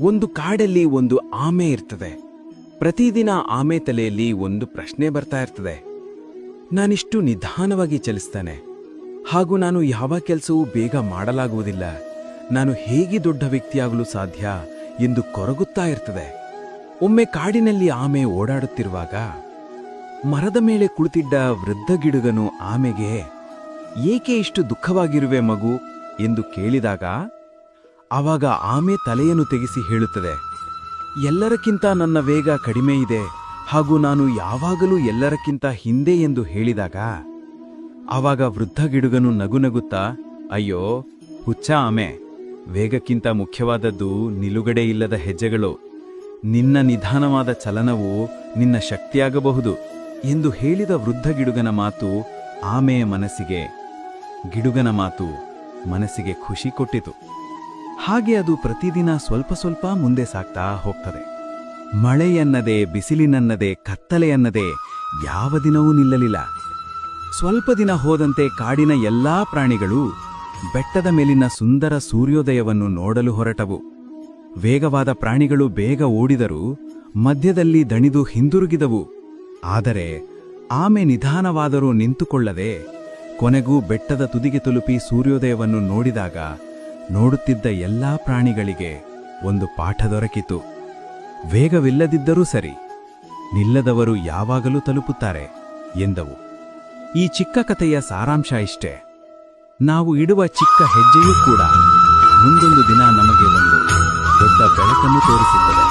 ಒಂದು ಕಾಡಲ್ಲಿ ಒಂದು ಆಮೆ ಇರ್ತದೆ. ಪ್ರತಿದಿನ ಆಮೆ ತಲೆಯಲ್ಲಿ ಒಂದು ಪ್ರಶ್ನೆ ಬರ್ತಾ ಇರ್ತದೆ. ನಾನಿಷ್ಟು ನಿಧಾನವಾಗಿ ಚಲಿಸ್ತಾನೆ. ಹಾಗೂ ನಾನು ಯಾವ ಕೆಲಸವೂ ಬೇಗ ಮಾಡಲಾಗುವುದಿಲ್ಲ. ನಾನು ಹೇಗೆ ದೊಡ್ಡ ವ್ಯಕ್ತಿಯಾಗಲು ಸಾಧ್ಯ ಎಂದು ಕೊರಗುತ್ತಾ ಇರ್ತದೆ. ಒಮ್ಮೆ ಕಾಡಿನಲ್ಲಿ ಆಮೆ ಓಡಾಡುತ್ತಿರುವಾಗ, ಮರದ ಮೇಲೆ ಕುಳಿತಿದ್ದ ವೃದ್ಧ ಗಿಡುಗನು ಆಮೆಗೆ, ಏಕೆ ಇಷ್ಟು ದುಃಖವಾಗಿರುವೆ ಮಗು? ಎಂದು ಕೇಳಿದಾಗ ಆವಾಗ ಆಮೆ ತಲೆಯನ್ನು ತೆಗೆಸಿ ಹೇಳುತ್ತದೆ, ಎಲ್ಲರಕ್ಕಿಂತ ನನ್ನ ವೇಗ ಕಡಿಮೆ ಇದೆ, ಹಾಗೂ ನಾನು ಯಾವಾಗಲೂ ಎಲ್ಲರಕ್ಕಿಂತ ಹಿಂದೆ ಎಂದು ಹೇಳಿದಾಗ? ಆವಾಗ ವೃದ್ಧ ಗಿಡುಗನು ನಗುನಗುತ್ತಾ, ಅಯ್ಯೋ, ಹುಚ್ಚ ಆಮೆ, ವೇಗಕ್ಕಿಂತ ಮುಖ್ಯವಾದದ್ದು ನಿಲುಗಡೆ ಇಲ್ಲದ ಹೆಜ್ಜೆಗಳು. ನಿನ್ನ ನಿಧಾನವಾದ ಚಲನವು ನಿನ್ನ ಶಕ್ತಿಯಾಗಬಹುದು, ಎಂದು ಹೇಳಿದ ವೃದ್ಧ ಗಿಡುಗನ ಮಾತು ಆಮೆಯ ಮನಸ್ಸಿಗೆ, ಗಿಡುಗನ ಮಾತು ಮನಸ್ಸಿಗೆ ಖುಷಿ ಕೊಟ್ಟಿತು. ಹಾಗೆ ಅದು ಪ್ರತಿದಿನ ಸ್ವಲ್ಪ ಸ್ವಲ್ಪ ಮುಂದೆ ಸಾಗ್ತಾ ಹೋಗ್ತದೆ. ಮಳೆಯನ್ನದೆ, ಬಿಸಿಲಿನನ್ನದೆ, ಕತ್ತಲೆಯನ್ನದೆ ಯಾವ ದಿನವೂ ನಿಲ್ಲಲಿಲ್ಲ. ಸ್ವಲ್ಪ ದಿನ ಹೋದಂತೆ ಕಾಡಿನ ಎಲ್ಲಾ ಪ್ರಾಣಿಗಳು ಬೆಟ್ಟದ ಮೇಲಿನ ಸುಂದರ ಸೂರ್ಯೋದಯವನ್ನು ನೋಡಲು ಹೊರಟವು. ವೇಗವಾದ ಪ್ರಾಣಿಗಳು ಬೇಗ ಓಡಿದರು ಮಧ್ಯದಲ್ಲಿ ದಣಿದು ಹಿಂದಿರುಗಿದವು. ಆದರೆ ಆಮೆ ನಿಧಾನವಾದರೂ ನಿಂತುಕೊಳ್ಳದೆ ಕೊನೆಗೂ ಬೆಟ್ಟದ ತುದಿಗೆ ತಲುಪಿ ಸೂರ್ಯೋದಯವನ್ನು ನೋಡಿದಾಗ ನೋಡುತ್ತಿದ್ದ ಎಲ್ಲಾ ಪ್ರಾಣಿಗಳಿಗೆ ಒಂದು ಪಾಠ ದೊರಕಿತು. ವೇಗವಿಲ್ಲದಿದ್ದರೂ ಸರಿ, ನಿಲ್ಲದವರು ಯಾವಾಗಲೂ ತಲುಪುತ್ತಾರೆ, ಎಂದವು. ಈ ಚಿಕ್ಕ ಕಥೆಯ ಸಾರಾಂಶ ಇಷ್ಟೆ. ನಾವು ಇಡುವ ಚಿಕ್ಕ ಹೆಜ್ಜೆಯೂ ಕೂಡ ಮುಂದೊಂದು ದಿನ ನಮಗೆ ಒಂದು ದೊಡ್ಡ ಬೆಳಕನ್ನು ತೋರಿಸುತ್ತದೆ.